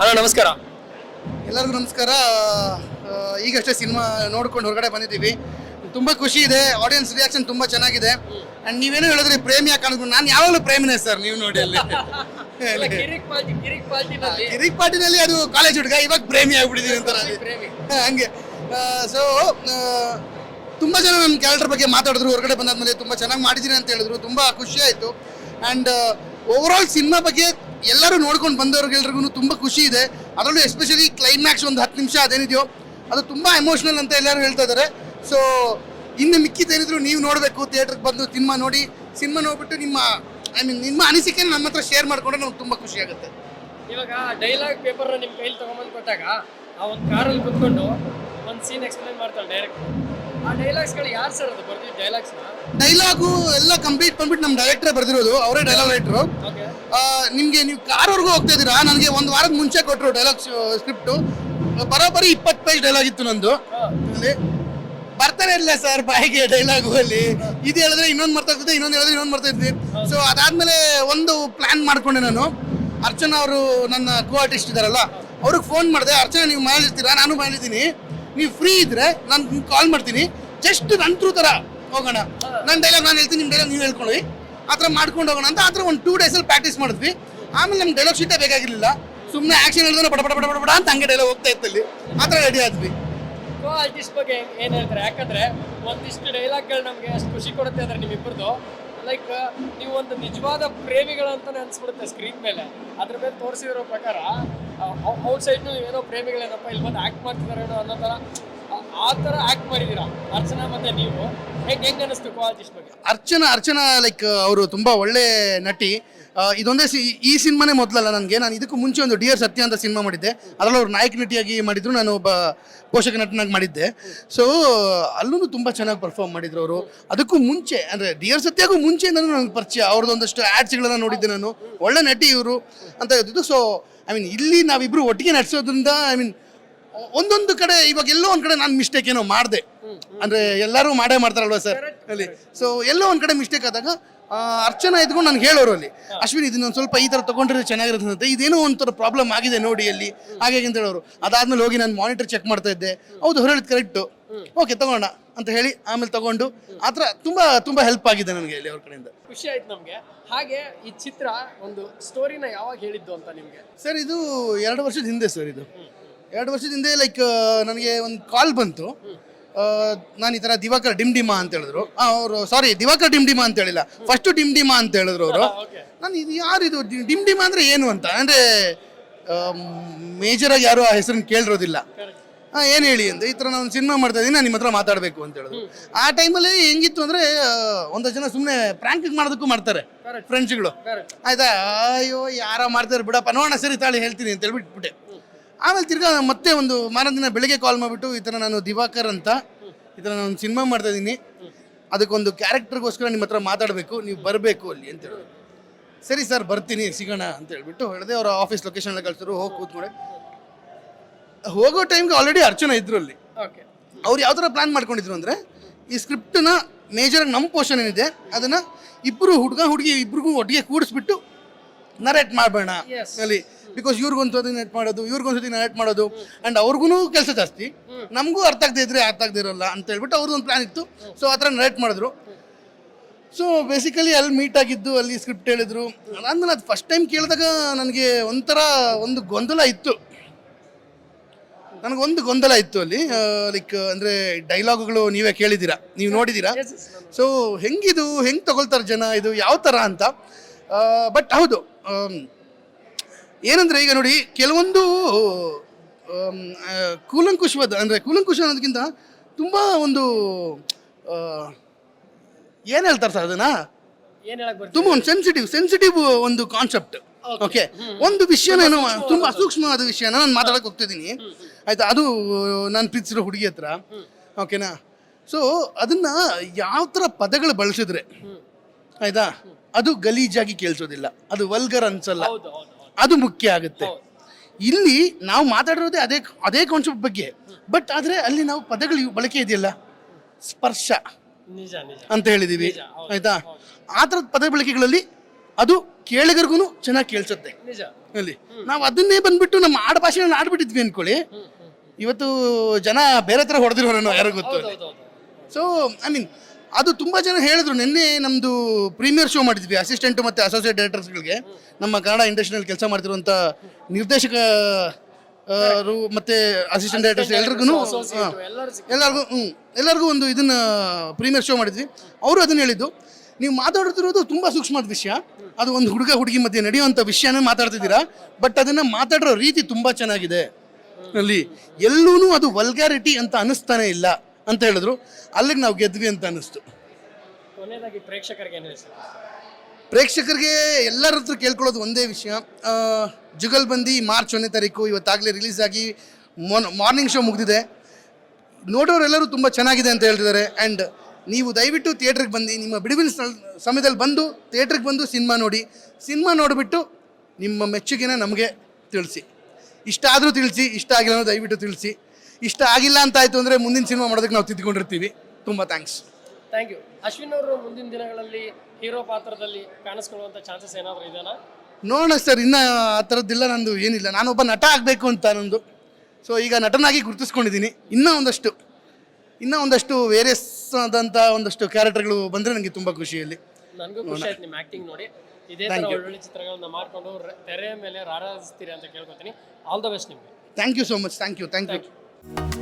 Hello ನಮಸ್ಕಾರ. ಎಲ್ಲರಿಗೂ ನಮಸ್ಕಾರ. ಆ, ಈಗಷ್ಟೇ ಸಿನಿಮಾ ನೋಡ್ಕೊಂಡು ಹೊರಗಡೆ ಬಂದಿದ್ದೀವಿ. ತುಂಬ ಖುಷಿ ಇದೆ. ಆಡಿಯನ್ಸ್ ರಿಯಾಕ್ಷನ್ ತುಂಬ ಚೆನ್ನಾಗಿದೆ. ಅಂಡ್ ನೀವೇನು ಹೇಳಿದ್ರೆ ಪ್ರೇಮಿ ಯಾಕೆ ಅನ್ಕೊಂಡು ನಾನು ಯಾವಾಗಲೂ ಪ್ರೇಮಿನೇ ಸರ್ ನೀವು ನೋಡಿ ಅಲ್ಲಿ. ಕಿರಿಕ್ ಪಾಲ್ಟಿ ಕಿರಿಕ್ ಪಾಲ್ಟಿನಲ್ಲಿ ಕಿರಿಕ್ ಪಾರ್ಟಿನಲ್ಲಿ ಅದು ಕಾಲೇಜ್ ಹುಡುಗ ಇವಾಗ ಪ್ರೇಮಿ ಆಗ್ಬಿಟ್ಟಿದೀನಿ ಅಂತ ಅಲ್ಲಿ. ಪ್ರೇಮಿ. ಹಾ, ಹಂಗೆ. ಸೊ ತುಂಬ ಜನ ನನ್ನ ಕ್ಯಾರೆಕ್ಟರ್ ಬಗ್ಗೆ ಮಾತಾಡಿದ್ರು ಹೊರಗಡೆ ಬಂದಾದ್ಮೇಲೆ ತುಂಬ ಚೆನ್ನಾಗಿ ಮಾಡಿದ್ದೀನಿ ಅಂತ ಹೇಳಿದ್ರು. ತುಂಬ ಖುಷಿ ಆಯಿತು. ಅಂಡ್ ಓವರ್ ಆಲ್ ಸಿನಿಮಾ ಬಗ್ಗೆ ಎಲ್ಲರೂ ನೋಡ್ಕೊಂಡು ಬಂದವ್ರಿಗೆಲ್ರಿಗೂ ತುಂಬ ಖುಷಿ ಇದೆ. ಅದರಲ್ಲೂ ಎಸ್ಪೆಷಲಿ ಕ್ಲೈಮ್ಯಾಕ್ಸ್ ಒಂದು ಹತ್ತು ನಿಮಿಷ ಅದೇನಿದೆಯೋ, ಅದು ತುಂಬ ಎಮೋಷನಲ್ ಅಂತ ಎಲ್ಲರೂ ಹೇಳ್ತಾ ಇದ್ದಾರೆ. ಸೊ ಇನ್ನು ಮಿಕ್ಕಿದ್ದೇನಿದ್ರು ನೀವು ನೋಡಬೇಕು ಥಿಯೇಟ್ರಿಗೆ ಬಂದು ಸಿನಿಮಾ ನೋಡಿ ಸಿನಿಮಾ ನೋಡ್ಬಿಟ್ಟು ನಿಮ್ಮ ಐ ಮೀನ್ ನಿಮ್ಮ ಅನಿಸಿಕೆ ನಮ್ಮ ಹತ್ರ ಶೇರ್ ಮಾಡ್ಕೊಂಡ್ರೆ ನಮ್ಗೆ ತುಂಬ ಖುಷಿ ಆಗುತ್ತೆ. ಇವಾಗ ಡೈಲಾಗ್ ಪೇಪರ್ ನಿಮ್ಮ ಕೈಲಿ ತೊಗೊಂಬಂದು ಕೊಟ್ಟಾಗ, ಆ ಒಂದು ಕಾರಲ್ಲಿ ಕುತ್ಕೊಂಡು ಒಂದು ಸೀನ್ ಎಕ್ಸ್ಪ್ಲೈನ್ ಮಾಡ್ತಾಳೆ ಡೈರೆಕ್ಟ್ ಆ ಡೈಲಾಗ್ಸ್ಗಳು ಯಾರು ಸರ್ ಅದು ಬರ್ದಿದ್ದು ಡೈಲಾಗ್ಸ್ನ ಡೈಲಾಗು ಎಲ್ಲ ಕಂಪ್ಲೀಟ್ ಬಂದ್ಬಿಟ್ಟು ನಮ್ಮ ಡೈರೆಕ್ಟರ್ ಬರ್ದಿರೋದು ಅವರೇ ಡೈಲಾಗ್ ರೈಟರ್ ನಿಮಗೆ ನೀವು ಕಾರ್ವರೆಗೂ ಹೋಗ್ತಾ ಇದ್ದೀರಾ? ನನಗೆ ಒಂದು ವಾರದ ಮುಂಚೆ ಕೊಟ್ಟರು ಡೈಲಾಗ್ ಸ್ಕ್ರಿಪ್ಟು ಬರೋಬ್ಬರಿ ಇಪ್ಪತ್ತು ಪೇಜ್ ಡೈಲಾಗ್ ಇತ್ತು ನಂದು. ಬರ್ತಾನೆ ಇಲ್ಲ ಸರ್ ಬಾಯಿಗೆ ಡೈಲಾಗು ಅಲ್ಲಿ. ಇದು ಹೇಳಿದ್ರೆ ಇನ್ನೊಂದು ಮರ್ತಾ ಇರ್ತದೆ ಇನ್ನೊಂದು ಹೇಳಿದ್ರೆ ಇನ್ನೊಂದು ಮರ್ತಾ ಇದ್ವಿ ಸೊ ಅದಾದ್ಮೇಲೆ ಒಂದು ಪ್ಲಾನ್ ಮಾಡ್ಕೊಂಡೆ ನಾನು. ಅರ್ಚನಾ ಅವರು ನನ್ನ ಕೋ ಆರ್ಟಿಸ್ಟ್ ಇದಾರಲ್ಲ ಅವ್ರಿಗೆ ಫೋನ್ ಮಾಡಿದೆ ಅರ್ಚನಾ ನೀವು ಮಾಡಿರ್ತೀರಾ ನಾನು ಮಾಡಿದ್ದೀನಿ ನೀವು ಫ್ರೀ ಇದ್ರೆ ನಾನು ನಿಮ್ಗೆ ಕಾಲ್ ಮಾಡ್ತೀನಿ. ಜಸ್ಟ್ ನನ್ನ ಥ್ರೂ ಥರ ಹೋಗೋಣ. ನನ್ನ ಡೈಲಾಗ್ ನಾನು ಹೇಳ್ತೀನಿ ನಿಮ್ಮ ಡೈಲಾಗ್ ನೀವು ಹೇಳ್ಕೊಳ್ಳಿ. ಆ ಥರ ಮಾಡ್ಕೊಂಡು ಹೋಗೋಣ ಅಂತ ಆ ಥರ ಒಂದು ಟೂ ಡೇಸಲ್ಲಿ ಪ್ರಾಕ್ಟೀಸ್ ಮಾಡಿದ್ವಿ. ಆಮೇಲೆ ನಮ್ಮ ಡೈಲಾಗ್ ಶೀಟೇ ಬೇಕಾಗಿರಲಿಲ್ಲ. ಸುಮ್ಮನೆ ಆ್ಯಕ್ಷನ್ ಹೇಳಿದ್ರೆ ಬಡ ಬಡ ಬಡ ಬಡ ಅಂತ ಹಂಗೆ ಡೈಲಾಗ್ ಹೋಗ್ತಾ ಇತ್ತಲ್ಲಿ. ಆ ಥರ ರೆಡಿ ಆದ್ವಿ. ಕೋ ಬಗ್ಗೆ ಏನು ಹೇಳ್ತಾರೆ? ಯಾಕಂದ್ರೆ ಒಂದಿಷ್ಟು ಡೈಲಾಗ್ಗಳು ನಮಗೆ ಅಷ್ಟು ಖುಷಿ ಕೊಡುತ್ತೆ ಅಂದರೆ ನಿಮ್ಮಿಬ್ಬರದು. ಲೈಕ್ ನೀವು ಒಂದು ನಿಜವಾದ ಪ್ರೇಮಿಗಳಂತಾನೆ ಅನ್ಸ್ಬಿಡುತ್ತೆ ಸ್ಕ್ರೀನ್ ಮೇಲೆ. ಅದ್ರ ಮೇಲೆ ತೋರಿಸಿರೋ ಪ್ರಕಾರ ಔಟ್ ಸೈಡ್ ಏನೋ ಪ್ರೇಮಿಗಳೇನಪ್ಪ, ಇಲ್ಲಿ ಬಂದು ಆಕ್ಟ್ ಮಾಡ್ತಿದಾರೇನೋ ಅನ್ನೋ ಥರ ಆ- ಥರ ಆಕ್ಟ್ ಮಾಡಿದ್ದೀರಾ ಅರ್ಚನಾ ಮತ್ತೆ ನೀವು? ಹೇಗೆ ಬಗ್ಗೆ? ಅರ್ಚನಾ ಅರ್ಚನಾ ಲೈಕ್ ಅವರು ತುಂಬಾ ಒಳ್ಳೆ ನಟಿ. ಇದೊಂದೇ ಈ ಸಿನಿಮಾನೇ ಮೊದಲಲ್ಲ ನನಗೆ. ನಾನು ಇದಕ್ಕೂ ಮುಂಚೆ ಒಂದು ಡಿಯರ್ ಸತ್ಯ ಅಂತ ಸಿನಿಮಾ ಮಾಡಿದ್ದೆ. ಅದರಲ್ಲಿ ಅವ್ರು ನಾಯಕ ನಟಿಯಾಗಿ ಮಾಡಿದ್ರು, ನಾನು ಒಬ್ಬ ಪೋಷಕ ನಟನಾಗಿ ಮಾಡಿದ್ದೆ. ಸೊ ಅಲ್ಲೂ ತುಂಬ ಚೆನ್ನಾಗಿ ಪರ್ಫಾರ್ಮ್ ಮಾಡಿದ್ರು ಅವರು. ಅದಕ್ಕೂ ಮುಂಚೆ, ಅಂದರೆ ಡಿಯರ್ ಸತ್ಯಗೂ ಮುಂಚೆ ನಾನು ನನಗೆ ಪರಿಚಯ. ಅವ್ರದ್ದೊಂದಷ್ಟು ಆ್ಯಡ್ಸ್ಗಳನ್ನು ನೋಡಿದ್ದೆ ನಾನು. ಒಳ್ಳೆ ನಟಿ ಇವರು ಅಂತ ಇದ್ದಿದ್ದು ಸೊ ಐ ಮೀನ್ ಇಲ್ಲಿ ನಾವಿಬ್ಬರು ಒಟ್ಟಿಗೆ ನಟಿಸೋದ್ರಿಂದ ಐ ಮೀನ್ ಒಂದೊಂದು ಕಡೆ ಇವಾಗ ಎಲ್ಲೋ ಒಂದ್ ಕಡೆ ನಾನು ಮಿಸ್ಟೇಕ್ ಏನೋ ಮಾಡಿದೆ. ಅಂದ್ರೆ ಎಲ್ಲರೂ ಮಾಡೇ ಮಾಡ್ತಾರಲ್ವಾ ಸರ್? ಅಲ್ಲಿ. ಸೊ ಎಲ್ಲೋ ಒಂದ್ ಕಡೆ ಮಿಸ್ಟೇಕ್ ಆದಾಗ ಅರ್ಚನಾ ಇದ್ಕೊಂಡು ನಾನು ಹೇಳೋರು ಅಲ್ಲಿ. ಅಶ್ವಿನ್ ಇದನ್ನ ಒಂದು ಸ್ವಲ್ಪ ಈ ಥರ ತಗೊಂಡ್ರೆ ಚೆನ್ನಾಗಿರುತ್ತೆ ಇದೇನೋ ಒಂಥರ ಪ್ರಾಬ್ಲಮ್ ಆಗಿದೆ ನೋಡಿ ಅಲ್ಲಿ. ಹಾಗೆ ಅಂತ ಹೇಳೋರು. ಅದಾದ್ಮೇಲೆ ಹೋಗಿ ನಾನು ಮಾನಿಟರ್ ಚೆಕ್ ಮಾಡ್ತಾ ಇದ್ದೆ. ಹೌದು ಹೊರಳಿದ್ ಕರೆಕ್ಟು ಓಕೆ ತಗೋಣ ಅಂತ ಹೇಳಿ ಆಮೇಲೆ ತಗೊಂಡು. ಆ ಥರ ತುಂಬ ತುಂಬ ಹೆಲ್ಪ್ ಆಗಿದೆ ನನಗೆ ಇಲ್ಲಿ ಅವ್ರ ಕಡೆಯಿಂದ. ಖುಷಿ ಆಯ್ತು ನಮಗೆ. ಹಾಗೆ ಈ ಚಿತ್ರ ಒಂದು ಸ್ಟೋರಿನ ಯಾವಾಗ ಹೇಳಿದ್ದು ಅಂತ ನಿಮಗೆ? ಸರ್ ಇದು ಎರಡು ವರ್ಷದ ಹಿಂದೆ ಸರ್ ಇದು. ಎರಡು ವರ್ಷದ ಹಿಂದೆ ಲೈಕ್ ನನಗೆ ಒಂದು ಕಾಲ್ ಬಂತು. ನಾನು ಈ ಥರ ದಿವಾಕರ್ ಡಿಮ್ ಡಿಮಾ ಅಂತ ಹೇಳಿದ್ರು. ಅವರು ಸಾರಿ ದಿವಾಕರ್ ಡಿಮ್ ಡಿಮಾ ಅಂತ ಹೇಳಿಲ್ಲ. ಫಸ್ಟ್ ಡಿಮ್ ಡಿಮಾ ಅಂತ ಹೇಳಿದ್ರು ಅವರು. ನಾನು ಇದು ಯಾರು ಇದು? ಡಿಮ್ ಡಿಮಾ ಅಂದರೆ ಏನು ಅಂತ? ಅಂದರೆ ಮೇಜರಾಗಿ ಯಾರು ಆ ಹೆಸರನ್ನು ಕೇಳಿರೋದಿಲ್ಲ. ಹಾಂ ಏನು ಹೇಳಿ ಅಂತ? ಈ ಥರ ನಾನು ಸಿನಿಮಾ ಮಾಡ್ತಾ ಇದ್ದೀನಿ ನಾನು ನಿಮ್ಮ ಹತ್ರ ಮಾತಾಡಬೇಕು ಅಂತ ಹೇಳಿದ್ರು. ಆ ಟೈಮಲ್ಲಿ ಹೆಂಗಿತ್ತು ಅಂದರೆ ಒಂದಷ್ಟು ಜನ ಸುಮ್ಮನೆ ಪ್ರ್ಯಾಂಕ್ ಮಾಡೋದಕ್ಕೂ ಮಾಡ್ತಾರೆ. ಫ್ರೆಂಡ್ಸ್ಗಳು ಆಯ್ತಾ? ಅಯ್ಯೋ ಯಾರೋ ಮಾಡ್ತಾರೆ ಬಿಡಪ್ಪ. ನೋಡೋಣ ಸರಿ ತಾಳಿ ಹೇಳ್ತೀನಿ ಅಂತ ಹೇಳ್ಬಿಟ್ಬಿಟ್ಟೆ. ಆಮೇಲೆ ತಿರ್ಗಾ ಮತ್ತೆ ಒಂದು ಮಾರನೇ ದಿನ ಬೆಳಿಗ್ಗೆ ಕಾಲ್ ಮಾಡಿಬಿಟ್ಟು ಈ ಥರ ನಾನು ದಿವಾಕರ್ ಅಂತ ಈ ಥರ ನಾನು ಸಿನಿಮಾ ಮಾಡ್ತಾ ಇದ್ದೀನಿ. ಅದಕ್ಕೊಂದು ಕ್ಯಾರೆಕ್ಟರ್ಗೋಸ್ಕರ ನಿಮ್ಮ ಹತ್ರ ಮಾತಾಡಬೇಕು ನೀವು ಬರಬೇಕು ಅಲ್ಲಿ ಅಂತ ಹೇಳಿದ್ರು ಸರಿ ಸರ್ ಬರ್ತೀನಿ ಸಿಗೋಣ ಅಂತ ಹೇಳ್ಬಿಟ್ಟು ಹೇಳಿದೆ ಅವರ ಆಫೀಸ್ ಲೊಕೇಶನ್ ಎಲ್ಲ ಕಳ್ಸಿದ್ರು ಹೋಗಿ ಕೂತ್ಕೊಂಡೆ ಹೋಗೋ ಟೈಮ್ಗೆ ಆಲ್ರೆಡಿ ಅರ್ಚನಾ ಇದ್ರು ಅಲ್ಲಿ. ಓಕೆ ಅವ್ರು ಯಾವ ಥರ ಪ್ಲಾನ್ ಮಾಡ್ಕೊಂಡಿದ್ರು ಅಂದರೆ ಈ ಸ್ಕ್ರಿಪ್ಟನ್ನ ಮೇಜರಾಗಿ ನಮ್ಮ ಪೋರ್ಷನ್ ಏನಿದೆ ಅದನ್ನು ಇಬ್ಬರು ಹುಡುಗ ಹುಡುಗಿ ಇಬ್ರಿಗೂ ಒಟ್ಟಿಗೆ ಕೂಡಿಸ್ಬಿಟ್ಟು ನರೇಟ್ ಮಾಡಬೇಡ. ಅಲ್ಲಿ. ಬಿಕಾಸ್ ಇವ್ರಿಗೊಂದ್ಸತಿ ನೆಟ್ ಮಾಡೋದು ಇವ್ರಿಗೊಂದ್ಸತಿ ನೆಟ್ ಮಾಡೋದು. ಅಂಡ್ ಅವ್ರಿಗೂ ಕೆಲಸ ಜಾಸ್ತಿ. ನಮಗೂ ಅರ್ಥ ಆಗದೆ ಇದ್ರೆ ಅರ್ಥ ಆಗದೆ ಇರೋಲ್ಲ ಅಂತ ಹೇಳ್ಬಿಟ್ಟು ಅವ್ರದ್ದು ಒಂದು ಪ್ಲಾನ್ ಇತ್ತು. ಸೊ ಆ ಥರ ನರೇಟ್ ಮಾಡಿದ್ರು. ಸೊ ಬೇಸಿಕಲಿ ಅಲ್ಲಿ ಮೀಟ್ ಆಗಿದ್ದು ಅಲ್ಲಿ ಸ್ಕ್ರಿಪ್ಟ್ ಹೇಳಿದ್ರು. ನಾನು ಅದು ಫಸ್ಟ್ ಟೈಮ್ ಕೇಳಿದಾಗ ನನಗೆ ಒಂಥರ ಒಂದು ಗೊಂದಲ ಇತ್ತು. ನನಗೊಂದು ಗೊಂದಲ ಇತ್ತು ಅಲ್ಲಿ. ಲೈಕ್ ಅಂದರೆ ಡೈಲಾಗ್ಗಳು ನೀವೇ ಕೇಳಿದ್ದೀರಾ ನೀವು ನೋಡಿದ್ದೀರಾ? ಸೊ ಹೆಂಗಿದು ಹೆಂಗೆ ತಗೊಳ್ತಾರೆ ಜನ ಇದು ಯಾವ ಥರ ಅಂತ? ಬಟ್ ಹೌದು. ಏನಂದ್ರೆ ಈಗ ನೋಡಿ ಕೆಲವೊಂದು ಕೂಲಂಕುಷವಾದ ಅಂದರೆ ಕೂಲಂಕುಷ ಅನ್ನೋದಕ್ಕಿಂತ ತುಂಬ ಒಂದು ಏನು ಹೇಳ್ತಾರೆ ಸರ್ ಅದನ್ನ? ತುಂಬ ಒಂದು ಸೆನ್ಸಿಟಿವ್ ಸೆನ್ಸಿಟಿವ್ ಒಂದು ಕಾನ್ಸೆಪ್ಟ್ ಓಕೆ ಒಂದು ವಿಷಯ ನಾನು ತುಂಬ ಸೂಕ್ಷ್ಮವಾದ ವಿಷಯನ ನಾನು ಮಾತಾಡಕ್ಕೆ ಹೋಗ್ತಿದ್ದೀನಿ. ಆಯ್ತಾ? ಅದು ನಾನು ಪ್ರೀತಿಸಿರೋ ಹುಡುಗಿ ಹತ್ರ. ಓಕೆನಾ ಸೊ ಅದನ್ನ ಯಾವ ಥರ ಪದಗಳು ಬಳಸಿದ್ರೆ? ಆಯ್ತಾ? ಅದು ಗಲೀಜಾಗಿ ಕೇಳಿಸೋದಿಲ್ಲ. ಅದು ವಲ್ಗರ್ ಅನ್ಸಲ್ಲ. ಅದು ಮುಖ್ಯ ಆಗುತ್ತೆ. ಇಲ್ಲಿ ನಾವು ಮಾತಾಡಿರೋದೇ ಅದೇ ಅದೇ ಕಾನ್ಸೆಪ್ಟ್ ಬಗ್ಗೆ. ಬಟ್ ಆದರೆ ಅಲ್ಲಿ ನಾವು ಪದಗಳು ಬಳಕೆ ಇದೆಯಲ್ಲ? ಸ್ಪರ್ಶ ಅಂತ ಹೇಳಿದೀವಿ. ಆಯ್ತಾ? ಆ ಥರದ ಪದ ಬಳಕೆಗಳಲ್ಲಿ ಅದು ಕೇಳಿಗರಿಗೂ ಚೆನ್ನಾಗಿ ಕೇಳಿಸುತ್ತೆ. ಅಲ್ಲಿ. ನಾವು ಅದನ್ನೇ ಬಂದ್ಬಿಟ್ಟು ನಮ್ಮ ಆಡ ಭಾಷೆನ ಆಡ್ಬಿಟ್ಟಿದ್ವಿ ಅನ್ಕೊಳ್ಳಿ. ಇವತ್ತು ಜನ ಬೇರೆ ಥರ ಹೊಡೆದಿರೋರು ಯಾರು ಗೊತ್ತು ಸೊ ಐ ಮೀನ್ ಅದು ತುಂಬ ಜನ ಹೇಳಿದ್ರು ನಿನ್ನೆ ನಮ್ಮದು ಪ್ರೀಮಿಯರ್ ಶೋ ಮಾಡಿದ್ವಿ ಅಸಿಸ್ಟೆಂಟ್ ಮತ್ತು ಅಸೋಸಿಯೇಟ್ ಡೈರೆಕ್ಟರ್ಸ್ಗಳಿಗೆ ನಮ್ಮ ಕನ್ನಡ ಇಂಡಸ್ಟ್ರಿಯಲ್ಲಿ ಕೆಲಸ ಮಾಡ್ತಿರುವಂಥ ನಿರ್ದೇಶಕ ರು ಮತ್ತೆ ಅಸಿಸ್ಟೆಂಟ್ ಡೈರೆಕ್ಟರ್ಸ್ ಎಲ್ರಿಗೂ ಎಲ್ಲರೂ ಎಲ್ಲರಿಗೂ. ಹ್ಞೂ ಎಲ್ಲರಿಗೂ ಒಂದು ಇದನ್ನು ಪ್ರೀಮಿಯರ್ ಶೋ ಮಾಡಿದ್ವಿ. ಅವರು ಅದನ್ನು ಹೇಳಿದ್ದು ನೀವು ಮಾತಾಡ್ತಿರೋದು ತುಂಬ ಸೂಕ್ಷ್ಮದ ವಿಷಯ. ಅದು ಒಂದು ಹುಡುಗ ಹುಡುಗಿ ಮಧ್ಯೆ ನಡೆಯುವಂಥ ವಿಷಯನೇ ಮಾತಾಡ್ತಿದ್ದೀರಾ ಬಟ್ ಅದನ್ನು ಮಾತಾಡೋ ರೀತಿ ತುಂಬ ಚೆನ್ನಾಗಿದೆ. ಅಲ್ಲಿ ಎಲ್ಲೂ ಅದು ವಲ್ಗ್ಯಾರಿಟಿ ಅಂತ ಅನ್ನಿಸ್ತಾನೆ ಇಲ್ಲ. ಅಂತ ಹೇಳಿದ್ರು. ಅಲ್ಲಿಗೆ ನಾವು ಗೆದ್ವಿ ಅಂತ ಅನ್ನಿಸ್ತು. ಕೊನೆಯದಾಗಿ ಪ್ರೇಕ್ಷಕರಿಗೆ ಏನು ಹೇಳಿ ಪ್ರೇಕ್ಷಕರಿಗೆ ಎಲ್ಲರ ಹತ್ರ ಕೇಳ್ಕೊಳ್ಳೋದು ಒಂದೇ ವಿಷಯ. ಜುಗಲ್ ಜುಗಲ್ಬಂದಿ ಮಾರ್ಚ್ ಒಂದನೇ ತಾರೀಕು ಇವತ್ತಾಗಲೇ ರಿಲೀಸ್ ಆಗಿ ಮಾರ್ನಿಂಗ್ ಶೋ ಮುಗಿದಿದೆ. ನೋಡೋರೆಲ್ಲರೂ ತುಂಬ ಚೆನ್ನಾಗಿದೆ ಅಂತ ಹೇಳ್ತಿದ್ದಾರೆ. ಆ್ಯಂಡ್ ನೀವು ದಯವಿಟ್ಟು ಥಿಯೇಟ್ರಿಗೆ ಬಂದು ನಿಮ್ಮ ಬಿಡುವಿನ ಸ್ಥಳ ಸಮಯದಲ್ಲಿ ಬಂದು ಥಿಯೇಟ್ರಿಗೆ ಬಂದು ಸಿನಿಮಾ ನೋಡಿ. ಸಿನಿಮಾ ನೋಡಿಬಿಟ್ಟು ನಿಮ್ಮ ಮೆಚ್ಚುಗೆನ ನಮಗೆ ತಿಳಿಸಿ. ಇಷ್ಟ ಆದರೂ ತಿಳಿಸಿ ಇಷ್ಟ ಆಗಿಲ್ಲ ದಯವಿಟ್ಟು ತಿಳಿಸಿ. ಇಷ್ಟ ಆಗಿಲ್ಲ ಅಂತ ಆಯಿತು ಅಂದರೆ ಮುಂದಿನ ಸಿನಿಮಾ ಮಾಡೋದಕ್ಕೆ ನಾವು ತಿದ್ಕೊಂಡಿರ್ತೀವಿ ತುಂಬ ಥ್ಯಾಂಕ್ಸ್ ಥ್ಯಾಂಕ್ ಯು ಅಶ್ವಿನ್ ಅವರು ಮುಂದಿನ ದಿನಗಳಲ್ಲಿ ಹೀರೋ ಪಾತ್ರದಲ್ಲಿ ಕಾಣಿಸ್ಕೊಳ್ಳುವಂತ ಚಾನ್ಸಸ್ ಏನಾದರೂ ಇದೆಯಾ ನೋಡೋಣ ಸರ್ ಇನ್ನ ಆ ಥರದ್ದಿಲ್ಲ ನಂದು ಏನಿಲ್ಲ. ನಾನೊಬ್ಬ ನಟ ಆಗಬೇಕು ಅಂತ ನಂದು. ಸೊ ಈಗ ನಟನಾಗಿ ಗುರುತಿಸ್ಕೊಂಡಿದ್ದೀನಿ. ಇನ್ನೂ ಒಂದಷ್ಟು ಇನ್ನೂ ಒಂದಷ್ಟು ವೇರಿಯಸ್ ಆದಂಥ ಒಂದಷ್ಟು ಕ್ಯಾರೆಕ್ಟರ್ಗಳು ಬಂದರೆ ನನಗೆ ತುಂಬ ಖುಷಿಯಲ್ಲಿ. ನನಗೂ ಖುಷಿ ಆಯ್ತು ನಿಮ್ಮ ಆಕ್ಟಿಂಗ್ ನೋಡಿ. ಇದೇ ತರ ಒಳ್ಳೊಳ್ಳೆ ಚಿತ್ರಗಳನ್ನ ಮಾಡ್ಕೊಂಡು ತೆರೆಯ ಮೇಲೆ ರಾರಾಜಿಸ್ತೀರಿ ಅಂತ ಕೇಳ್ಕೊತೀನಿ. ಆಲ್ ದ ಬೆಸ್ಟ್ ನಿಮಗೆ. Thank you so much thank you thank you Thank you